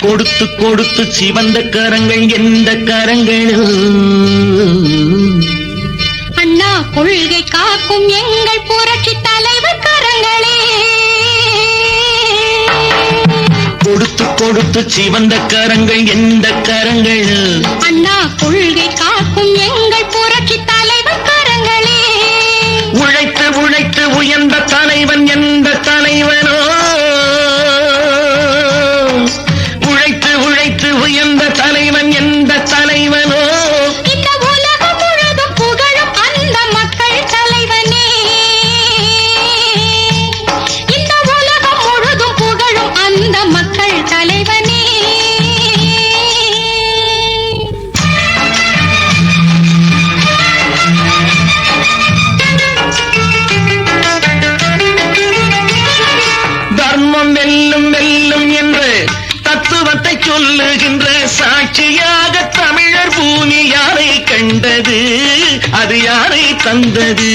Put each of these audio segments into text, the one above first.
கொடுத்து கொடுத்து சிவந்த கரங்கள் எந்த கரங்கள் அண்ணா கொள்கை காக்கும் எங்கள் புரட்சி தலைவர் கரங்களே. கொடுத்து கொடுத்து சிவந்த கரங்கள் எந்த கரங்கள். அண்ணா கொள்கை காக்கும் எங்கள் புரட்சி தலைவர் அது யாரை தந்தது?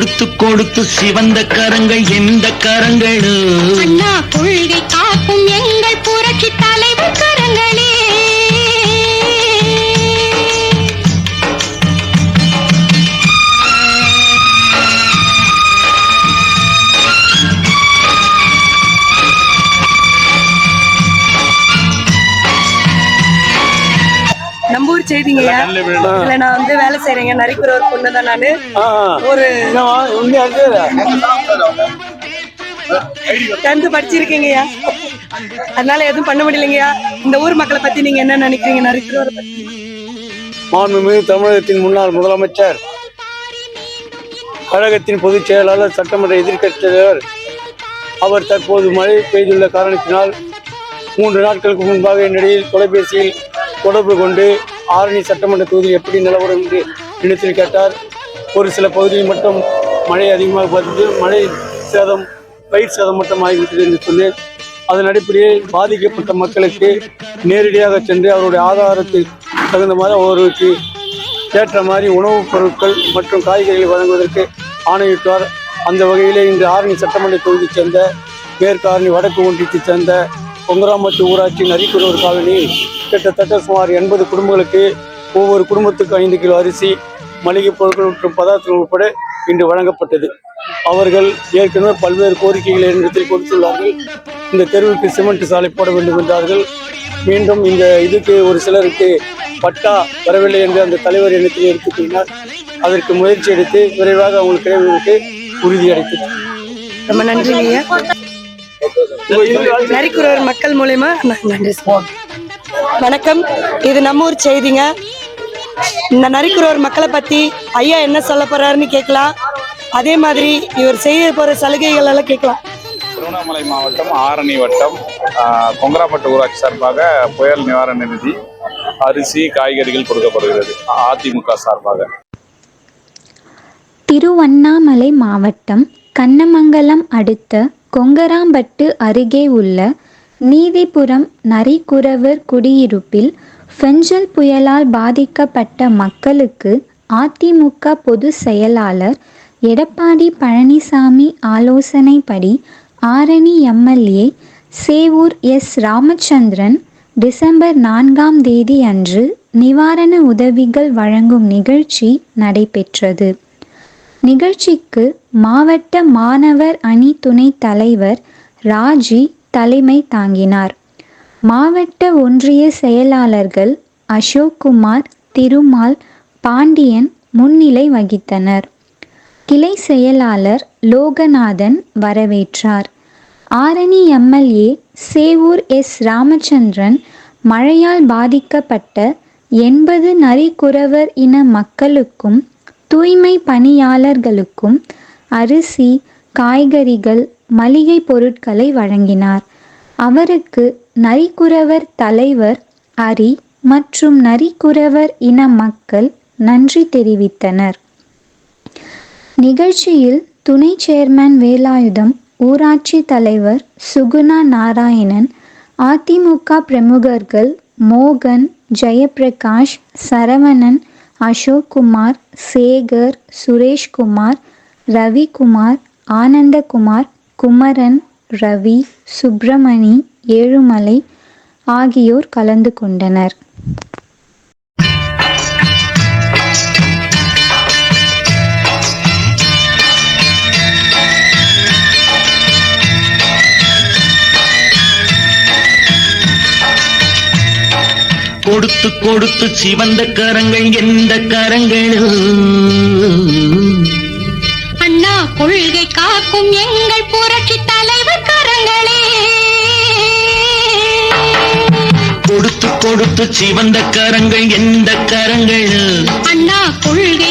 கொடுத்து கொடுத்து சிவந்த கரங்கள் எந்த கரங்கள்? அண்ணா கொள்கை காக்கும் எங்கள் புரட்சி தலைவர் கரங்களே. நம்ம ஊர் செய்திங்கய்யா? இல்ல நான் வந்து வேலை செய்யறேங்க நரிக்குற ஒரு பொண்ணு தான் நானு. ஒரு டென்த் படிச்சிருக்கீங்கய்யா? அதனால எதுவும் பண்ண முடியலைங்கய்யா? இந்த ஊர் மக்களை பத்தி நீங்க என்ன நினைக்கிறீங்க? நரிக்குறவரை பத்தி. மாண்புமிகு தமிழகத்தின் முன்னாள் முதலமைச்சர் கழகத்தின் பொதுச் செயலாளர் சட்டமன்ற எதிர்க்கட்சித் தலைவர் அவர் தற்போது மழை பெய்துள்ள காரணத்தினால் மூன்று நாட்களுக்கு முன்பாக என்னிடையில் தொலைபேசியில் தொடர்பு கொண்டு ஆரணி சட்டமன்ற தொகுதியில் எப்படி நிலவரம் என்று இடத்தில் கேட்டார். ஒரு சில பகுதியில் மட்டும் மழை அதிகமாக பார்த்தது மழை சேதம் பயிர் சேதம் மட்டும் ஆகிவிட்டது என்று சொன்னேன். அதன் அடிப்படையில் பாதிக்கப்பட்ட மக்களுக்கு நேரடியாக சென்று அவருடைய ஆதாரத்தில் தகுந்த மாதிரி அவர்களுக்கு ஏற்ற மாதிரி உணவுப் பொருட்கள் மற்றும் காய்கறிகள் வழங்குவதற்கு ஆணையிட்டார். அந்த வகையிலே இன்று ஆரணி சட்டமன்ற தொகுதியைச் சேர்ந்த மேற்கு ஆரணி வடக்கு ஒன்றியத்தைச் சேர்ந்த பொங்கராமத்து ஊராட்சி நரிக்குறவர் காலனியில் கிட்டத்தட்ட சுமார் எண்பது குடும்பங்களுக்கு ஒவ்வொரு குடும்பத்துக்கு ஐந்து கிலோ அரிசி மளிகை பொருட்கள் மற்றும் பதார்த்தங்கள் உட்பட இன்று வழங்கப்பட்டது. அவர்கள் ஏற்கனவே பல்வேறு கோரிக்கைகளை என்னிடத்தில் கொடுத்துள்ளார்கள். இந்த தெருவுக்கு சிமெண்ட் சாலை போட வேண்டும் என்றார்கள். மீண்டும் இந்த இதுக்கு ஒரு சிலருக்கு பட்டா வரவில்லை என்று அந்த தலைவர் எண்ணத்தில் எடுத்துக்கொண்டார் அதற்கு முயற்சி எடுத்து விரைவாக அவங்களுக்கு கிடைவதற்கு உறுதியளித்தது ரொம்ப நன்றி நரிக்குறவர் மக்கள் மூலயமா நன்றி சார். வணக்கம். இது நம்ம ஊர் செய்திங்க. இந்த நரிக்குறவர் மக்களை பத்தி ஐயா என்ன சொல்ல போறாருன்னு கேட்கலாம். அதே மாதிரி இவர் செய்ய போற சலுகைகள் எல்லாம் கேட்கலாம். திருவண்ணாமலை மாவட்டம் ஆரணி வட்டம் கொங்கராப்பட்டு ஊராட்சி சார்பாக புயல் நிவாரண நிதி அரிசி காய்கறிகள் கொடுக்கப்படுகிறது அதிமுக சார்பாக. திருவண்ணாமலை மாவட்டம் கண்ணமங்கலம் அடுத்த கொங்கராம்பட்டு அருகே உள்ள நீதிபுரம் நரிக்குறவர் குடியிருப்பில் ஃபெஞ்சல் புயலால் பாதிக்கப்பட்ட மக்களுக்கு அதிமுக பொதுச் செயலாளர் எடப்பாடி பழனிசாமி ஆலோசனைப்படி Arani MLA Sevur S Ramachandran December நான்காம் தேதி அன்று நிவாரண உதவிகள் வழங்கும் நிகழ்ச்சி நடைபெற்றது. நிகழ்ச்சிக்கு மாவட்ட மாணவர் அணி துணைத் தலைவர் ராஜி தலைமை தாங்கினார். மாவட்ட ஒன்றிய செயலாளர்கள் அசோக்குமார் திருமால் பாண்டியன் முன்னிலை வகித்தனர். கிளை செயலாளர் லோகநாதன் வரவேற்றார். ஆரணி எம்எல்ஏ சேவூர் எஸ் ராமச்சந்திரன் மழையால் பாதிக்கப்பட்ட எண்பது நரிக்குறவர் இன மக்களுக்கும் தூய்மை பணியாளர்களுக்கும் அரிசி காய்கறிகள் மளிகை பொருட்களை வழங்கினார். அவருக்கு நரிக்குறவர் தலைவர் அரி மற்றும் நரிக்குறவர் இன மக்கள் நன்றி தெரிவித்தனர். நிகழ்ச்சியில் துணை சேர்மன் வேலாயுதம் ஊராட்சி தலைவர் சுகுணா நாராயணன் அதிமுக பிரமுகர்கள் மோகன் ஜெயபிரகாஷ் சரவணன் அசோக்குமார் சேகர் சுரேஷ்குமார் ரவிக்குமார் ஆனந்தகுமார் குமரன் ரவி சுப்பிரமணி ஏழுமலை ஆகியோர் கலந்து கொண்டனர். கொடுத்து கொடுத்து சிவந்த கரங்கள் எந்த கரங்களும் கொள்கை காக்கும் எங்கள் புரட்சி தலைவர் கரங்களே. கொடுத்து கொடுத்து சிவந்த கரங்கள் எந்த கரங்கள்? அண்ணா கொள்கை